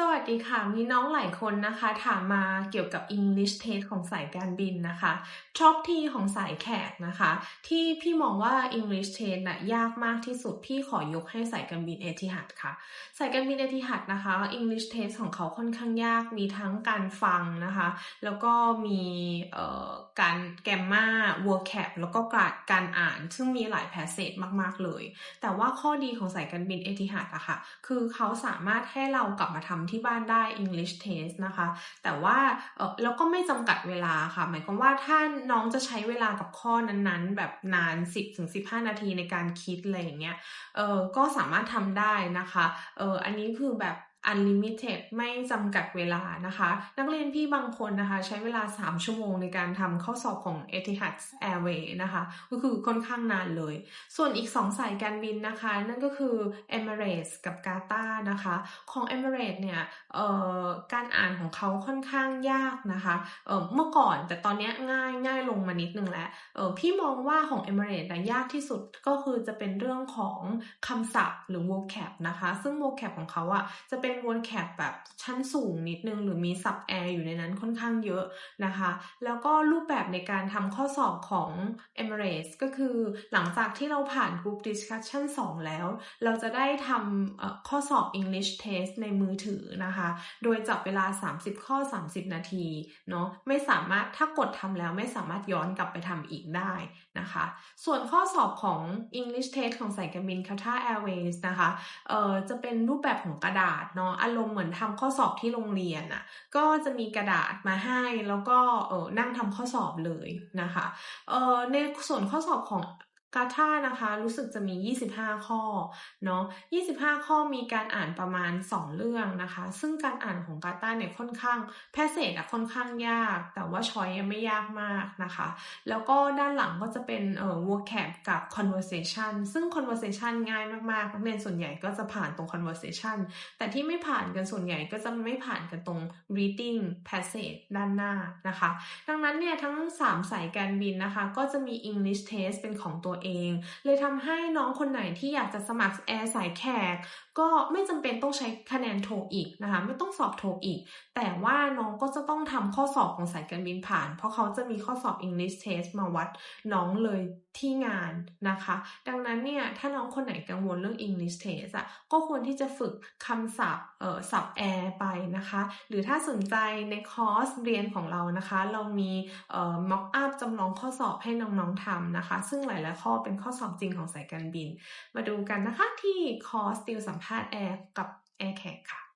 สวัสดีค่ะ มีน้องหลายคนนะคะ ถามมาเกี่ยวกับ English Test ของสายการบินนะคะท็อปทีของสายแขกนะคะ ที่พี่มองว่า English Test น่ะยากมากที่สุด พี่ขอยกให้สายการบินเอทิฮัดค่ะ สายการบินเอทิฮัดนะคะ English Test ของเขาค่อนข้างยากมีทั้งการฟังนะคะ แล้วก็มีการแกมมา vocab แล้วก็การการอ่าน ซึ่งมีหลายแพสเซจมาก ๆ เลย แต่ว่าข้อดีของสายการบินเอทิฮัดอะค่ะคือเขาสามารถให้เรากลับมาทำที่บ้านได้ English Test นะคะ แต่ว่าเออแล้วก็ไม่จำกัดเวลาค่ะ หมายความว่าถ้าน้องจะใช้เวลากับข้อนั้นๆ แบบนาน 10-15 นาทีในการคิดอะไรอย่างเงี้ยเออก็สามารถทำได้นะคะเอออันนี้คือแบบ unlimited ไม่จำกัดเวลานะคะ นักเรียนพี่บางคนนะคะใช้เวลา 3 ชั่วโมงในการทำข้อสอบของ Etihad Airways นะคะ ก็คือค่อนข้างนานเลย ส่วนอีก 2 สายการบินนะคะ นั่นก็คือ Emirates กับ g a t a นะคะ ของ Emirates เนี่ยการอ่านของเขาค่อนข้างยากนะคะเเมื่อก่อนแต่ตอนนี้ง่ายง่ายลงมานิดนึงแล้วพี่มองว่าของ Emirates นะยากที่สุดก็คือจะเป็นเรื่องของคำศัพท์หรือ vocab นะคะ ซึ่ง vocab ของเขาอะจะเป็นวนแคปแบบชั้นสูงนิดนึง หรือมีซับแอร์อยู่ในนั้นค่อนข้างเยอะนะคะ แล้วก็รูปแบบในการทำข้อสอบของ Emirates ก็คือหลังจากที่เราผ่าน Group Discussion 2 แล้ว เราจะได้ทำข้อสอบ English Test ในมือถือนะคะ โดยจับเวลา 30 ข้อ 30 นาทีเนาะไม่สามารถถ้ากดทำแล้วไม่สามารถย้อนกลับไปทำอีกได้นะคะ ส่วนข้อสอบของ English Test ของสายการบิน Qatar Airways นะคะเอ่อจะเป็นรูปแบบของกระดาษเนาะอารมณ์เหมือนทำข้อสอบที่โรงเรียนอะ่ะก็จะมีกระดาษมาให้แล้วก็เออนั่งทำข้อสอบเลยนะคะเออในส่วนข้อสอบของ กาท่านะคะรู้สึกจะมี 25 ข้อเนาะ 25 ข้อมีการอ่านประมาณ 2 เรื่องนะคะ ซึ่งการอ่านของกาตาเนี่ยค่อนข้างแพสเซจอะค่อนข้างยาก แต่ว่าชอยยังไม่ยากมากนะคะ แล้วก็ด้านหลังก็จะเป็นเอ่อ vocab กับ conversation ซึ่ง conversation ง่ายมากๆ นักเรียนส่วนใหญ่ก็จะผ่านตรง conversation แต่ที่ไม่ผ่านกันส่วนใหญ่ก็จะไม่ผ่านกันตรง reading passage ด้านหน้านะคะ ดังนั้นเนี่ยทั้ง 3 สายการบินนะคะ ก็จะมี English test เป็นของตัวเอง เลยทำให้น้องคนไหนที่อยากจะสมัครแอร์สายแขก ก็ไม่จำเป็นต้องใช้คะแนนโทอีกนะคะ ไม่ต้องสอบโทอีก แต่ว่าน้องก็จะต้องทำข้อสอบของสายการบินผ่าน เพราะเขาจะมีข้อสอบ English Test มาวัดน้องเลยที่งานนะคะ ดังนั้นเนี่ยถ้าน้องคนไหนกังวลเรื่อง English Test อะก็ควรที่จะฝึกคำศัพท์เอ่อศัพท์แอร์ไปนะคะ หรือถ้าสนใจในคอร์สเรียนของเรานะคะ เรามีเอ่อ mock up จำลองข้อสอบให้น้องๆทำนะคะ ซึ่งหลายๆคข้อเป็นข้อสอบจริงของสายการบิน มาดูกันนะคะที่คอร์สติวสัมภาษณ์แอร์กับแอร์แขกค่ะ